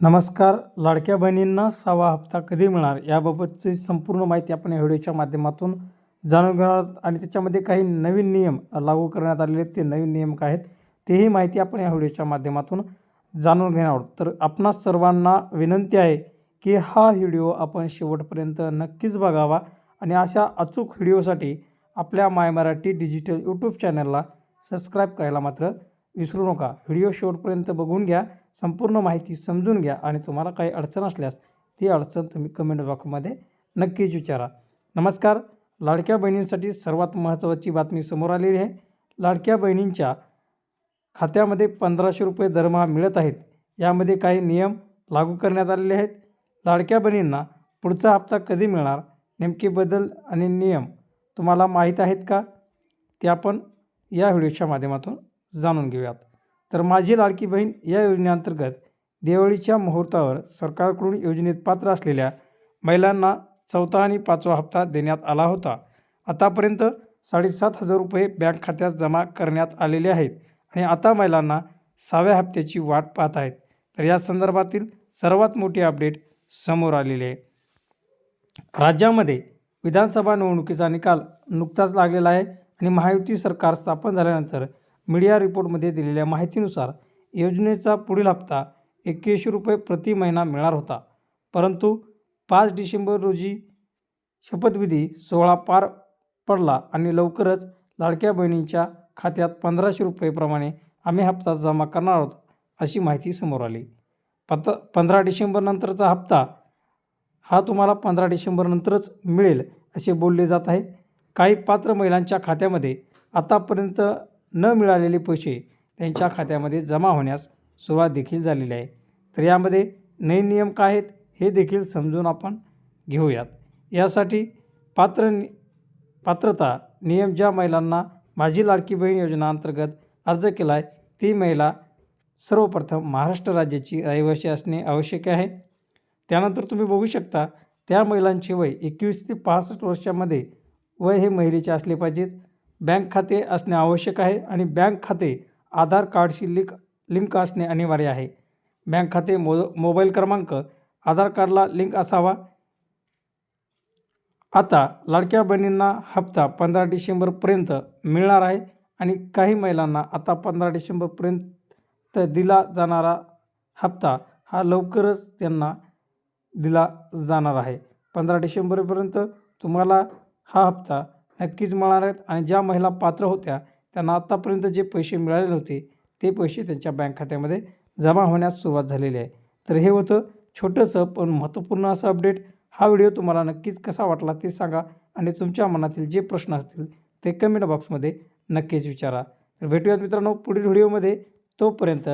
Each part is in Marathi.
नमस्कार. लाडक्या बहिणींना सहावा हप्ता कधी मिळणार याबाबतची संपूर्ण माहिती आपण या व्हिडिओच्या माध्यमातून जाणून घेणार आहोत आणि त्याच्यामध्ये काही नवीन नियम लागू करण्यात आलेले आहेत. ते नवीन नियम काय आहेत तेही माहिती आपण या व्हिडिओच्या माध्यमातून जाणून घेणार आहोत. तर आपणा सर्वांना विनंती आहे की हा व्हिडिओ आपण शेवटपर्यंत नक्कीच बघावा आणि अशा अचूक व्हिडिओसाठी आपल्या माय मराठी डिजिटल यूट्यूब चॅनलला सबस्क्राईब करायला मात्र विसरू नका. व्हिडिओ शेवटपर्यंत बघून घ्या संपूर्ण माहिती समजून घ्या आणि तुम्हाला काही अडचण असल्यास ती अडचण तुम्ही कमेंट बॉक्समध्ये नक्कीच विचारा. नमस्कार. लाडक्या बहिणींसाठी सर्वात महत्त्वाची बातमी समोर आलेली आहे. लाडक्या बहिणींच्या खात्यामध्ये पंधराशे रुपये दरमहा मिळत आहेत. यामध्ये काही नियम लागू करण्यात आलेले आहेत. लाडक्या बहिणींना पुढचा हप्ता कधी मिळणार? नेमके बदल आणि नियम तुम्हाला माहीत आहेत का? ते आपण या व्हिडिओच्या माध्यमातून जाणून घेऊयात. तर माझी लाडकी बहीण या योजनेअंतर्गत दिवाळीच्या मुहूर्तावर सरकारकडून योजनेत पात्र असलेल्या महिलांना चौथा आणि पाचवा हप्ता देण्यात आला होता. आतापर्यंत साडेसात हजार रुपये बँक खात्यात जमा करण्यात आलेले आहेत आणि आता महिलांना सहाव्या हप्त्याची वाट पाहत आहेत. तर या संदर्भातील सर्वात मोठी अपडेट समोर आलेली आहे. राज्यामध्ये विधानसभा निवडणुकीचा निकाल नुकताच लागलेला आहे आणि महायुती सरकार स्थापन झाल्यानंतर मीडिया रिपोर्टमध्ये दिलेल्या माहितीनुसार योजनेचा पुढील हप्ता एक्क्याऐंशी रुपये प्रति महिना मिळणार होता. परंतु पाच डिसेंबर रोजी शपथविधी सोहळा पार पडला आणि लवकरच लाडक्या बहिणींच्या खात्यात पंधराशे रुपयेप्रमाणे आम्ही हप्ता जमा करणार आहोत अशी माहिती समोर आली. पत पंधरा डिसेंबरनंतरचा हप्ता हा तुम्हाला पंधरा डिसेंबरनंतरच मिळेल असे बोलले जात आहे. काही पात्र महिलांच्या खात्यामध्ये आतापर्यंत न मिळालेले पैसे त्यांच्या खात्यामध्ये जमा होण्यास सुरुवात देखील झालेली आहे. तर यामध्ये नवीन नियम काय आहेत हे देखील समजून आपण घेऊयात. यासाठी पात्र नि पात्रता नियम ज्या महिलांना माझी लाडकी बहीण योजनाअंतर्गत अर्ज केला आहे ती महिला सर्वप्रथम महाराष्ट्र राज्याची रहिवासी असणे आवश्यक आहे. त्यानंतर तुम्ही बघू शकता त्या महिलांचे वय एकवीस ते पासष्ट वर्षामध्ये वय हे महिलेचे असले पाहिजेत. बँक खाते असणे आवश्यक आहे आणि बँक खाते आधार कार्डशी लिंक लिंक असणे अनिवार्य आहे. बँक खाते मो मोबाईल क्रमांक आधार कार्डला लिंक असावा. आता लाडक्या बहिणींना हप्ता पंधरा डिसेंबरपर्यंत मिळणार आहे आणि काही महिलांना आता पंधरा डिसेंबरपर्यंत दिला जाणारा हप्ता हा लवकरच त्यांना दिला जाणार आहे. पंधरा डिसेंबरपर्यंत तुम्हाला हा हप्ता नक्कीच मिळणार आहेत. आणि ज्या महिला पात्र होत्या त्यांना आत्तापर्यंत जे पैसे मिळालेले होते ते पैसे त्यांच्या बँक खात्यामध्ये जमा होण्यास सुरुवात झालेली आहे. तर हे होतं छोटंसं पण महत्त्वपूर्ण असं अपडेट. हा व्हिडिओ तुम्हाला नक्कीच कसा वाटला ते सांगा आणि तुमच्या मनातील जे प्रश्न असतील ते कमेंट बॉक्समध्ये नक्कीच विचारा. तर भेटूयात मित्रांनो पुढील व्हिडिओमध्ये. तोपर्यंत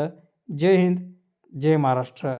जय हिंद जय महाराष्ट्र.